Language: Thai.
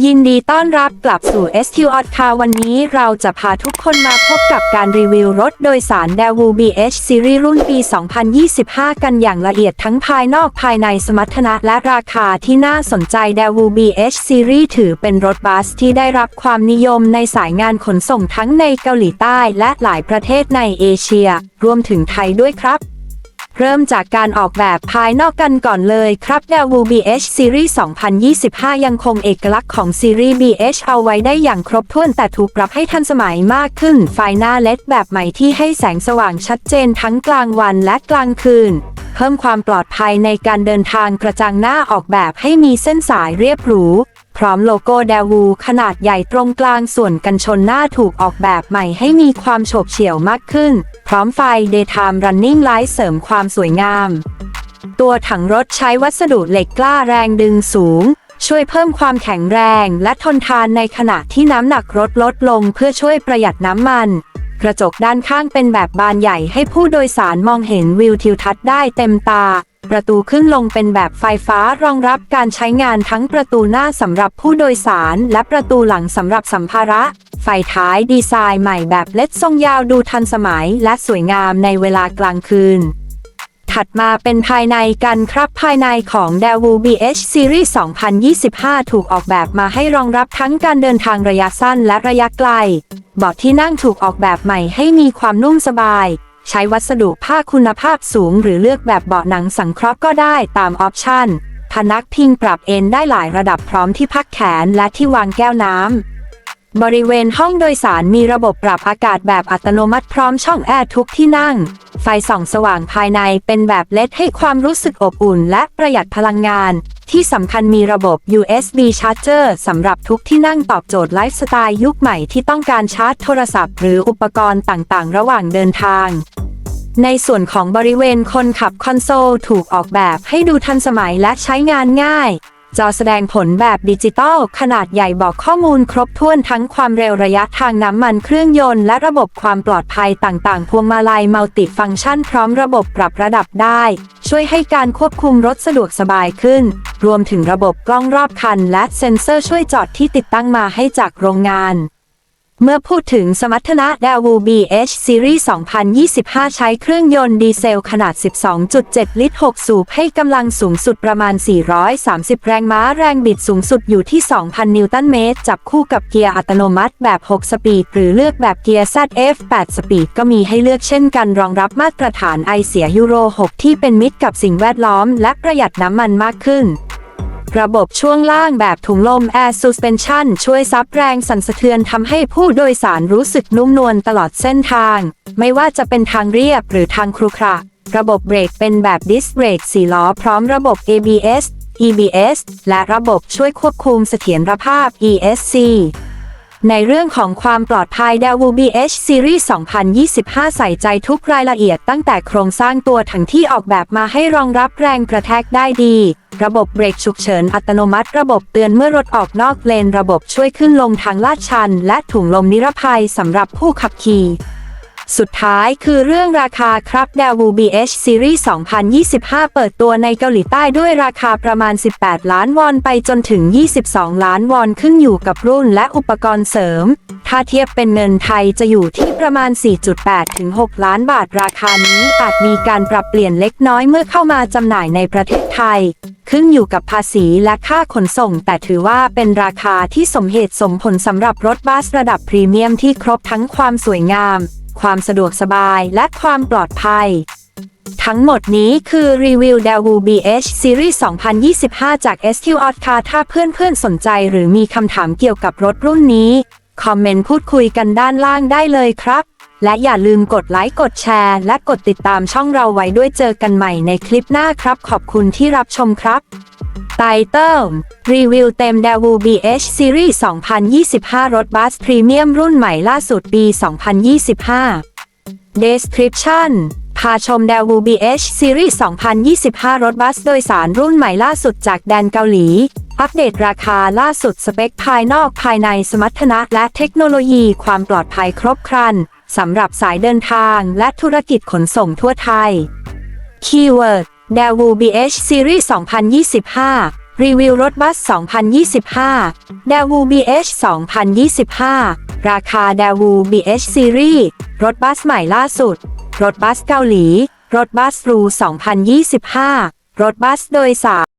ยินดีต้อนรับกลับสู่ SQ o t Car วันนี้เราจะพาทุกคนมาพบกับการรีวิวรถโดยสาร Daewoo BH Series รุ่นปี 2025 กันอย่างละเอียดทั้งภายนอกภายในสมรรถนะและราคาที่น่าสนใจ Daewoo BH Series ถือเป็นรถบัสที่ได้รับความนิยมในสายงานขนส่งทั้งในเกาหลีใต้และหลายประเทศในเอเชีย รวมถึงไทยด้วยครับ เริ่มจากการออกแบบภายนอกกันก่อนเลยครับ Daewoo BH Series 2025 ยังคงเอกลักษณ์ของซีรีส์ BH เอาไว้ได้อย่างครบถ้วนแต่ถูกปรับให้ทันสมัยมากขึ้น ไฟหน้าเลดแบบใหม่ที่ให้แสงสว่างชัดเจนทั้งกลางวันและกลางคืน เพิ่มความปลอดภัยในการเดินทางกระจังหน้าออกแบบให้มีเส้นสายเรียบหรู พร้อมโลโก้ Daewoo ขนาดใหญ่ตรงกลางส่วนกันชนหน้าถูกออกแบบใหม่ให้มีความโฉบเฉี่ยวมากขึ้น พร้อมไฟ Daytime Running Light เสริมความสวยงาม ตัวถังรถใช้วัสดุเหล็กกล้าแรงดึงสูง ช่วยเพิ่มความแข็งแรงและทนทานในขณะที่น้ำหนักรถลดลงเพื่อช่วยประหยัดน้ำมัน กระจกด้านข้างเป็นแบบบานใหญ่ให้ผู้โดยสารมองเห็นวิวทิวทัศน์ได้เต็มตา ประตูขึ้นลงเป็นแบบไฟฟ้ารองรับการใช้งานทั้งประตูหน้าสำหรับผู้โดยสาร และประตูหลังสำหรับสัมภาระ ไฟท้ายดีไซน์ใหม่แบบเล็ดทรงยาวดูทันสมัย และสวยงามในเวลากลางคืนถัดมาเป็นภายในกันครับภายในของ Daewoo BH Series 2025 ถูกออกแบบมาให้รองรับทั้งการเดินทางระยะสั้นและระยะไกล เบาะที่นั่งถูกออกแบบใหม่ให้มีความนุ่มสบาย ใช้วัสดุผ้าคุณภาพสูง หรือเลือกแบบเบาะหนังสังเคราะห์ก็ได้ตามออปชันพนักพิงปรับเอนได้หลายระดับพร้อมที่พักแขนและที่วางแก้วน้ำ บริเวณห้องโดยสารมีระบบปรับอากาศแบบอัตโนมัติพร้อมช่องแอร์ทุกที่นั่ง ไฟส่องสว่างภายในเป็นแบบเลดให้ความรู้สึกอบอุ่นและประหยัดพลังงาน ที่สำคัญมีระบบ USB Charger สำหรับทุกที่นั่งตอบโจทย์ไลฟ์สไตล์ยุคใหม่ที่ต้องการชาร์จโทรศัพท์หรืออุปกรณ์ต่างๆ ระหว่างเดินทางในส่วนของบริเวณคนขับคอนโซลถูกออกแบบให้ดูทันสมัยและใช้งานง่าย จอแสดงผลแบบดิจิตอลขนาดใหญ่บอกข้อมูลครบถ้วนทั้งความเร็วระยะทางน้ำมันเครื่องยนต์ และระบบความปลอดภัยต่างๆ พวงมาลัยมัลติฟังก์ชันพร้อมระบบปรับระดับได้ ช่วยให้การควบคุมรถสะดวกสบายขึ้น รวมถึงระบบกล้องรอบคัน และเซ็นเซอร์ช่วยจอดที่ติดตั้งมาให้จากโรงงาน เมื่อพูดถึงสมรรถนะ Daewoo BH Series 2025 ใช้เครื่องยนต์ดีเซลขนาด 12.7 ลิตร 6 สูบให้กำลังสูงสุดประมาณ 430 แรงม้าแรงบิดสูงสุดอยู่ที่ 2,000 นิวตันเมตร จับคู่กับเกียร์อัตโนมัติแบบ 6 สปีด หรือเลือกแบบเกียร์ ZF 8 สปีด ก็มีให้เลือกเช่นกันรองรับมาตรฐานไอเสียยูโร 6 ที่เป็นมิตรกับสิ่งแวดล้อม และประหยัดน้ำมันมากขึ้น ระบบช่วงล่างแบบถุงลม Air Suspension ช่วยซับแรงสั่นสะเทือนทำให้ผู้โดยสารรู้สึกนุ่มนวลตลอดเส้นทาง ไม่ว่าจะเป็นทางเรียบหรือทางครุขระระบบเบรกเป็นแบบดิสเบรก4ล้อพร้อมระบบ ABS EBS และระบบช่วยควบคุมเสถียรภาพ ESC ในเรื่องของความปลอดภัย d a w BH Series 2025 ใส่ใจทุกรายละเอียดตั้งแต่โครงสร้างตัวถังที่ออกแบบมาให้รองรับแรงกระแทกได้ดี ระบบเบรกฉุกเฉินอัตโนมัติ ระบบเตือนเมื่อรถออกนอกเลน ระบบช่วยขึ้นลงทางลาดชัน และถุงลมนิรภัยสำหรับผู้ขับขี่ สุดท้ายคือเรื่องราคาครับ Daewoo BH Series 2025 เปิดตัวในเกาหลีใต้ด้วยราคาประมาณ 18 ล้านวอนไปจนถึง 22 ล้านวอนขึ้นอยู่กับรุ่นและอุปกรณ์เสริม ถ้าเทียบเป็นเงินไทยจะอยู่ที่ประมาณ 4.8 ถึง 6 ล้านบาทราคานี้อาจมีการปรับเปลี่ยนเล็กน้อยเมื่อเข้ามาจำหน่ายในประเทศไทย ขึ้นอยู่กับภาษีและค่าขนส่ง แต่ถือว่าเป็นราคาที่สมเหตุสมผลสำหรับรถบัสระดับพรีเมียมที่ครบทั้งความสวยงาม ความสะดวกสบายและความปลอดภัย ทั้งหมดนี้คือรีวิว Daewoo BH Series 2025 จาก SQ o t Car ถ้าเพื่อนๆสนใจหรือมีคำถามเกี่ยวกับรถรุ่นนี้ คอมเมนต์พูดคุยกันด้านล่างได้เลยครับ และอย่าลืมกดไลค์กดแชร์ และกดติดตามช่องเราไว้ด้วยเจอกันใหม่ในคลิปหน้าครับ ขอบคุณที่รับชมครับ ไตเติลรีวิวเต็ม Daewoo BH Series 2025 รถบัสพรีเมียมรุ่นใหม่ล่าสุดปี 2025 Description พาชม Daewoo BH Series 2025 รถบัสโดยสารรุ่นใหม่ล่าสุดจากแดนเกาหลี อัปเดตราคาล่าสุดสเปคภายนอกภายในสมรรถนะและเทคโนโลยีความปลอดภัยครบครันสำหรับสายเดินทางและธุรกิจขนส่งทั่วไทยคี ย์เวิร์ด Daewoo BH Series 2025 รีวิวรถบัส 2025 d a w o BH 2025 ราคา d a w o BH Series รถบัสใหม่ล่าสุด รถบัสเกาหลี รถบัสรู 2025 รถบัสโดยสาร